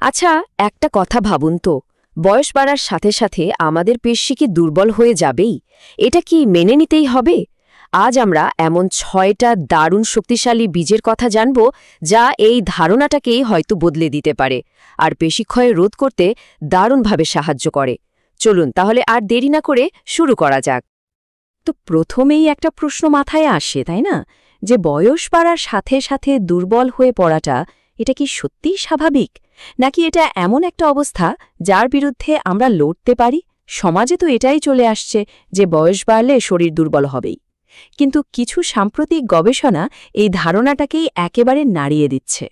আচ্ছা একটা কথা ভাবুন তো। বয়স বাড়ার সাথে সাথে আমাদের পেশি কি দুর্বল হয়ে যাবেই? এটা কি মেনে নিতেই হবে? আজ আমরা এমন ছয়টা দারুণ শক্তিশালী বীজের কথা জানব, যা এই ধারণাটাকেই হয়তো বদলে দিতে পারে, আর পেশিক্ষয় রোধ করতে দারুণভাবে সাহায্য করে। চলুন, তাহলে আর দেরি না করে শুরু করা যাক। তো প্রথমেই একটা প্রশ্ন মাথায় আসে, তাই না? যে বয়স বাড়ার সাথে সাথে দুর্বল হয়ে পড়াটা, এটা কি সত্যিই স্বাভাবিক? নাকি এটা এমন একটা অবস্থা যার বিরুদ্ধে আমরা লড়তে পারি? সমাজে তো এটাই চলে আসছে যে বয়স বাড়লে শরীর দুর্বল হবেই। কিন্তু কিছু সাম্প্রতিক গবেষণা এই ধারণাটাকেই একেবারে নাড়িয়ে দিচ্ছে।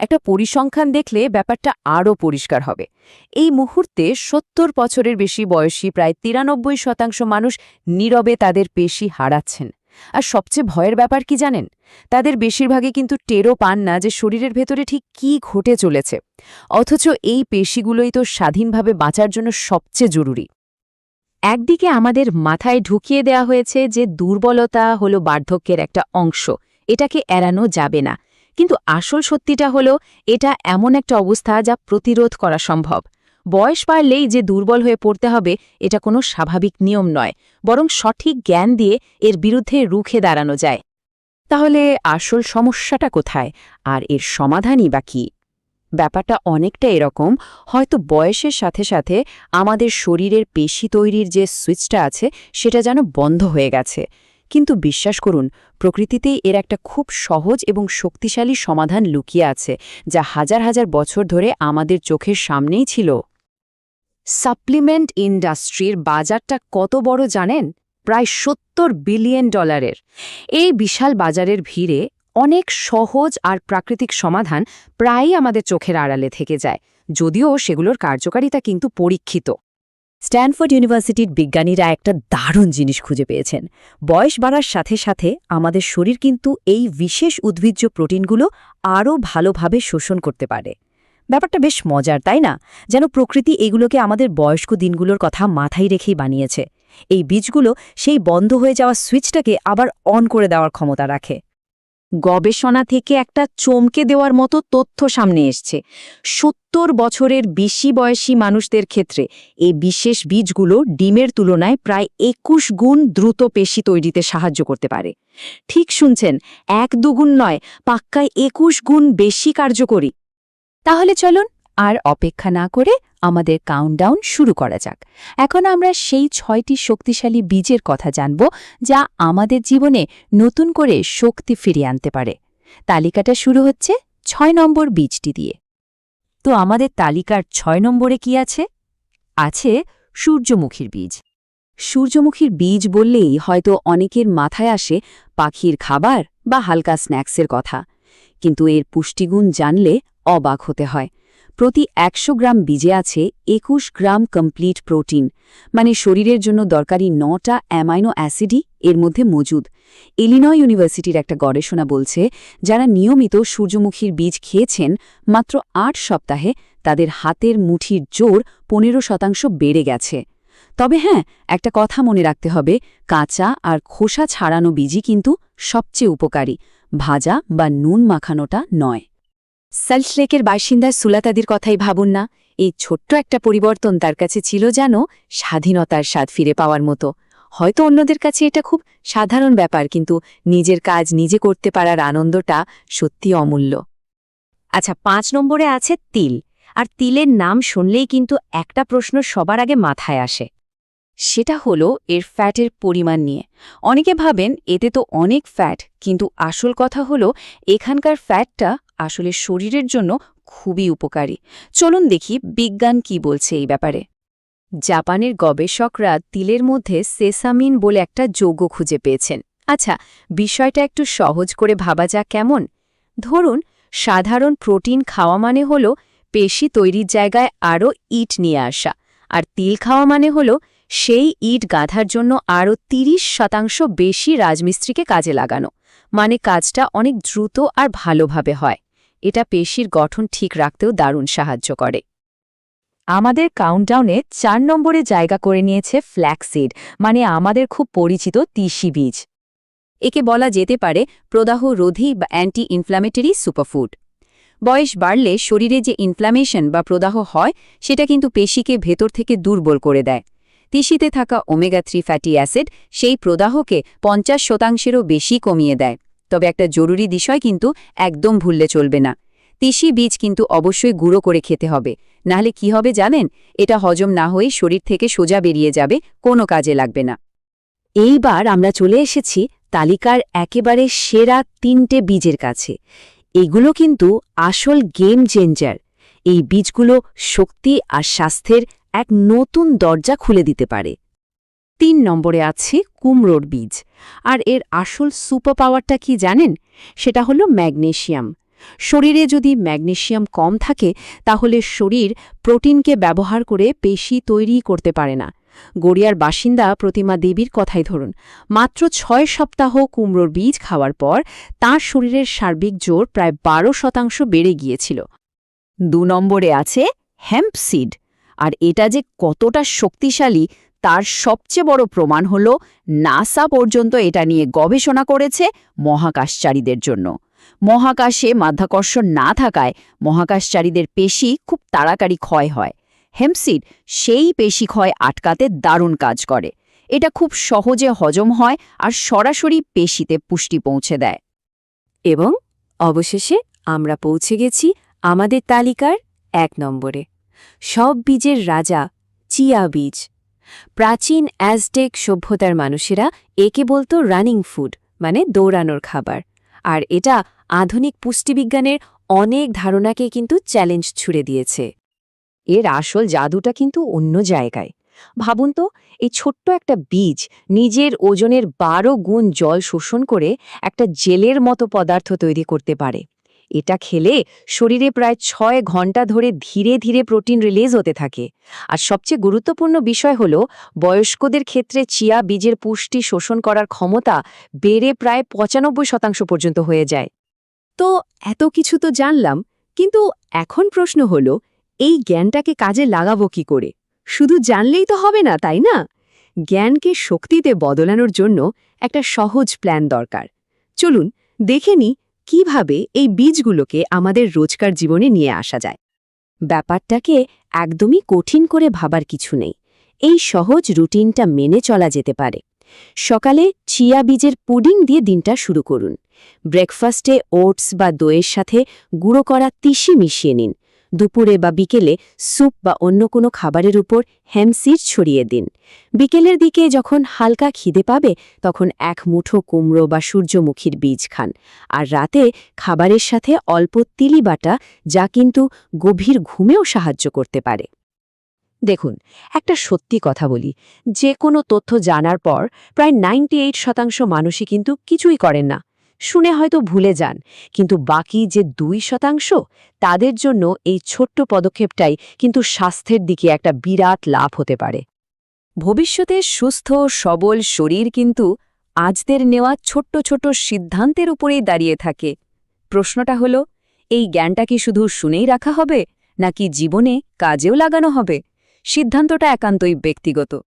একটা পরিসংখ্যান দেখলে ব্যাপারটা আরও পরিষ্কার হবে। এই মুহূর্তে সত্তর বছরের বেশি বয়সী প্রায় তিরানব্বই শতাংশ মানুষ নীরবে তাদের পেশি হারাচ্ছেন। আর সবচেয়ে ভয়ের ব্যাপার কি জানেন? তাদের বেশিরভাগই কিন্তু টেরও পান না যে শরীরের ভেতরে ঠিক কি ঘটে চলেছে। অথচ এই পেশিগুলোই তো স্বাধীনভাবে বাঁচার জন্য সবচেয়ে জরুরি। একদিকে আমাদের মাথায় ঢুকিয়ে দেয়া হয়েছে যে দুর্বলতা হলো বার্ধক্যের একটা অংশ, এটাকে এড়ানো যাবে না। কিন্তু আসল সত্যিটা হলো, এটা এমন একটা অবস্থা যা প্রতিরোধ করা সম্ভব। বয়স বাড়লেই যে দুর্বল হয়ে পড়তে হবে, এটা কোনো স্বাভাবিক নিয়ম নয়, বরং সঠিক জ্ঞান দিয়ে এর বিরুদ্ধে রুখে দাঁড়ানো যায়। তাহলে আসল সমস্যাটা কোথায়? আর এর সমাধানই বা কী? ব্যাপারটা অনেকটা এরকম, হয়তো বয়সের সাথে সাথে আমাদের শরীরের পেশি তৈরির যে সুইচটা আছে, সেটা যেন বন্ধ হয়ে গেছে। কিন্তু বিশ্বাস করুন, প্রকৃতিতেই এর একটা খুব সহজ এবং শক্তিশালী সমাধান লুকিয়ে আছে, যা হাজার হাজার বছর ধরে আমাদের চোখের সামনেই ছিল। সাপ্লিমেন্ট ইন্ডাস্ট্রির বাজারটা কত বড় জানেন? প্রায় সত্তর বিলিয়ন ডলারের। এই বিশাল বাজারের ভিড়ে অনেক সহজ আর প্রাকৃতিক সমাধান প্রায়ই আমাদের চোখের আড়ালে থেকে যায়, যদিও সেগুলোর কার্যকারিতা কিন্তু পরীক্ষিত। স্ট্যানফোর্ড ইউনিভার্সিটির বিজ্ঞানীরা একটা দারুণ জিনিস খুঁজে পেয়েছেন। বয়স বাড়ার সাথে সাথে আমাদের শরীর কিন্তু এই বিশেষ উদ্ভিজ্জ প্রোটিনগুলো আরও ভালোভাবে শোষণ করতে পারে। ব্যাপারটা বেশ মজার, তাই না? যেন প্রকৃতি এগুলোকে আমাদের বয়স্ক দিনগুলোর কথা মাথায় রেখেই বানিয়েছে। এই বীজগুলো সেই বন্ধ হয়ে যাওয়া সুইচটাকে আবার অন করে দেওয়ার ক্ষমতা রাখে। গবেষণা থেকে একটা চমকে দেওয়ার মতো তথ্য সামনে এসছে। সত্তর বছরের বেশি বয়সী মানুষদের ক্ষেত্রে এই বিশেষ বীজগুলো ডিমের তুলনায় প্রায় একুশ গুণ দ্রুত পেশি তৈরিতে সাহায্য করতে পারে। ঠিক শুনছেন, এক দুগুণ নয়, পাক্কায় একুশ গুণ বেশি কার্যকরী। তাহলে চলুন আর অপেক্ষা না করে আমাদের কাউন্টডাউন শুরু করা যাক। এখন আমরা সেই ছয়টি শক্তিশালী বীজের কথা জানব যা আমাদের জীবনে নতুন করে শক্তি ফিরিয়ে আনতে পারে। তালিকাটা শুরু হচ্ছে ছয় নম্বর বীজটি দিয়ে। তো আমাদের তালিকার ছয় নম্বরে কি আছে? আছে সূর্যমুখীর বীজ। সূর্যমুখীর বীজ বললেই হয়তো অনেকের মাথায় আসে পাখির খাবার বা হালকা স্ন্যাক্সের কথা। কিন্তু এর পুষ্টিগুণ জানলে অবাক হতে হয়। প্রতি একশো গ্রাম বীজে আছে একুশ গ্রাম কমপ্লিট প্রোটিন মানে শরীরের জন্য দরকারি নটা অ্যামাইনো অ্যাসিডই এর মধ্যে মজুদ। ইলিনয় ইউনিভার্সিটির একটা গবেষণা বলছে, যারা নিয়মিত সূর্যমুখীর বীজ খেয়েছেন, মাত্র আট সপ্তাহে তাদের হাতের মুঠির জোর পনেরো শতাংশ বেড়ে গেছে। তবে হ্যাঁ একটা কথা মনে রাখতে হবে, কাঁচা আর খোসা ছাড়ানো বীজই কিন্তু সবচেয়ে উপকারী, ভাজা বা নুন মাখানোটা নয়। সল্টলেকের বাসিন্দা সুলাতাদির কথাই ভাবুন না, এই ছোট্ট একটা পরিবর্তন তার কাছে ছিল যেন স্বাধীনতার স্বাদ ফিরে পাওয়ার মতো। হয়তো অন্যদের কাছে এটা খুব সাধারণ ব্যাপার, কিন্তু নিজের কাজ নিজে করতে পারার আনন্দটা সত্যি অমূল্য। আচ্ছা পাঁচ নম্বরে আছে তিল, আর তিলের নাম শুনলেই কিন্তু একটা প্রশ্ন সবার আগে মাথায় আসে। সেটা হলো এর ফ্যাটের পরিমাণ নিয়ে। অনেকে ভাবেন এতে তো অনেক ফ্যাট, কিন্তু আসল কথা হলো এখানকার ফ্যাটটা আসলে শরীরের জন্য খুবই উপকারী। চলুন দেখি বিজ্ঞান কি বলছে এই ব্যাপারে। জাপানের গবেষকরা তিলের মধ্যে সেসামিন বলে একটা যৌগ খুঁজে পেয়েছেন। আচ্ছা বিষয়টা একটু সহজ করে ভাবা যাক কেমন? ধরুন, সাধারণ প্রোটিন খাওয়া মানে হল পেশি তৈরির জায়গায় আরও ইট নিয়ে আসা, আর তিল খাওয়া মানে হল সেই ইট গাধার জন্য আরও ৩০ শতাংশ বেশি রাজমিস্ত্রিকে কাজে লাগানো মানে কাজটা অনেক দ্রুত আর ভালোভাবে হয়। এটা পেশির গঠন ঠিক রাখতেও দারুণ সাহায্য করে। আমাদের কাউন্টডাউনে চার নম্বরে জায়গা করে নিয়েছে ফ্ল্যাক্সিড মানে আমাদের খুব পরিচিত তিসি বীজ। একে বলা যেতে পারে প্রদাহ রোধী বা অ্যান্টি ইনফ্ল্যামেটরি সুপারফুড বয়স বাড়লে শরীরে যে ইনফ্ল্যামেশন বা প্রদাহ হয়, সেটা কিন্তু পেশিকে ভেতর থেকে দুর্বল করে দেয়। তিসিতে থাকা ওমেগা থ্রি ফ্যাটি অ্যাসিড সেই প্রদাহকে পঞ্চাশ শতাংশেরও বেশি কমিয়ে দেয়। তবে একটা জরুরি বিষয় কিন্তু একদম ভুললে চলবে না। তিসি বীজ কিন্তু অবশ্যই গুঁড়ো করে খেতে হবে। নাহলে কি হবে জানেন? এটা হজম না হয়ে শরীর থেকে সোজা বেরিয়ে যাবে, কোনো কাজে লাগবে না। এইবার আমরা চলে এসেছি তালিকার একেবারে সেরা তিনটে বীজের কাছে। এগুলো কিন্তু আসল গেম চেঞ্জার। এই বীজগুলো শক্তি আর স্বাস্থ্যের এক নতুন দরজা খুলে দিতে পারে। তিন নম্বরে আছে কুমড়োর বীজ। আর এর আসল সুপার পাওয়ারটা কি জানেন? সেটা হলো ম্যাগনেশিয়াম। শরীরে যদি ম্যাগনেশিয়াম কম থাকে, তাহলে শরীর প্রোটিনকে ব্যবহার করে পেশি তৈরি করতে পারে না। গড়িয়ার বাসিন্দা প্রতিমা দেবীর কথাই ধরুন। মাত্র ছয় সপ্তাহ কুমড়োর বীজ খাওয়ার পর তাঁর শরীরের সার্বিক জোর প্রায় বারো শতাংশ বেড়ে গিয়েছিল। দু নম্বরে আছে হ্যাম্প সিড। আর এটা যে কতটা শক্তিশালী তার সবচেয়ে বড় প্রমাণ হল নাসা পর্যন্ত এটা নিয়ে গবেষণা করেছে মহাকাশচারীদের জন্য। মহাকাশে মাধ্যাকর্ষণ না থাকায় মহাকাশচারীদের পেশি খুব তাড়াতাড়ি ক্ষয় হয়। হেমসিড সেই পেশি ক্ষয় আটকাতে দারুণ কাজ করে। এটা খুব সহজে হজম হয় আর সরাসরি পেশিতে পুষ্টি পৌঁছে দেয়। এবং অবশেষে আমরা পৌঁছে গেছি আমাদের তালিকার এক নম্বরে। সব বীজের রাজা চিয়া বীজ। প্রাচীন অ্যাজটেক সভ্যতার মানুষেরা একে বলতো রানিং ফুড মানে দৌড়ানোর খাবার। আর এটা আধুনিক পুষ্টিবিজ্ঞানের অনেক ধারণাকে কিন্তু চ্যালেঞ্জ ছুড়ে দিয়েছে। এর আসল জাদুটা কিন্তু অন্য জায়গায়। ভাবুন তো, এই ছোট্ট একটা বীজ নিজের ওজনের বারো গুণ জল শোষণ করে একটা জেলের মতো পদার্থ তৈরি করতে পারে। এটা খেলে শরীরে প্রায় ছয় ঘণ্টা ধরে ধীরে ধীরে প্রোটিন রিলিজ হতে থাকে। আর সবচেয়ে গুরুত্বপূর্ণ বিষয় হল, বয়স্কদের ক্ষেত্রে চিয়া বীজের পুষ্টি শোষণ করার ক্ষমতা বেড়ে প্রায় পঁচানব্বই শতাংশ পর্যন্ত হয়ে যায়। তো এত কিছু তো জানলাম, কিন্তু এখন প্রশ্ন হল, এই জ্ঞানটাকে কাজে লাগাবো কি করে? শুধু জানলেই তো হবে না, তাই না? জ্ঞানকে শক্তিতে বদলানোর জন্য একটা সহজ প্ল্যান দরকার। চলুন, দেখে নি কীভাবে এই বীজগুলোকে আমাদের রোজকার জীবনে নিয়ে আসা যায়? ব্যাপারটাকে একদমই কঠিন করে ভাবার কিছু নেই। এই সহজ রুটিনটা মেনে চলা যেতে পারে। সকালে চিয়া বীজের পুডিং দিয়ে দিনটা শুরু করুন। ব্রেকফাস্টে ওটস বা দইয়ের সাথে গুঁড়ো করা তিসি মিশিয়ে নিন। দুপুরে বা বিকেলে স্যুপ বা অন্য কোনো খাবারের উপর হ্যামসিড ছড়িয়ে দিন। বিকেলের দিকে যখন হালকা খিদে পাবে, তখন এক মুঠো কুমড়ো বা সূর্যমুখীর বীজ খান। আর রাতে খাবারের সাথে অল্প তিলি বাটা, যা কিন্তু গভীর ঘুমেও সাহায্য করতে পারে। দেখুন, একটা সত্যি কথা বলি, যে কোনো তথ্য জানার পর প্রায় নাইনটি শতাংশ মানুষই কিন্তু কিছুই করেন না। শুনে হয়তো ভুলে যান, কিন্তু বাকি যে দুই শতাংশ, তাদের জন্য এই ছোট্ট পদক্ষেপটাই কিন্তু স্বাস্থ্যের দিকে একটা বিরাট লাভ হতে পারে। ভবিষ্যতে সুস্থ, সবল শরীর কিন্তু আজদের নেওয়া ছোট্ট ছোট সিদ্ধান্তের উপরেই দাঁড়িয়ে থাকে। প্রশ্নটা হল, এই জ্ঞানটা কি শুধু শুনেই রাখা হবে, নাকি জীবনে কাজেও লাগানো হবে? সিদ্ধান্তটা একান্তই ব্যক্তিগত।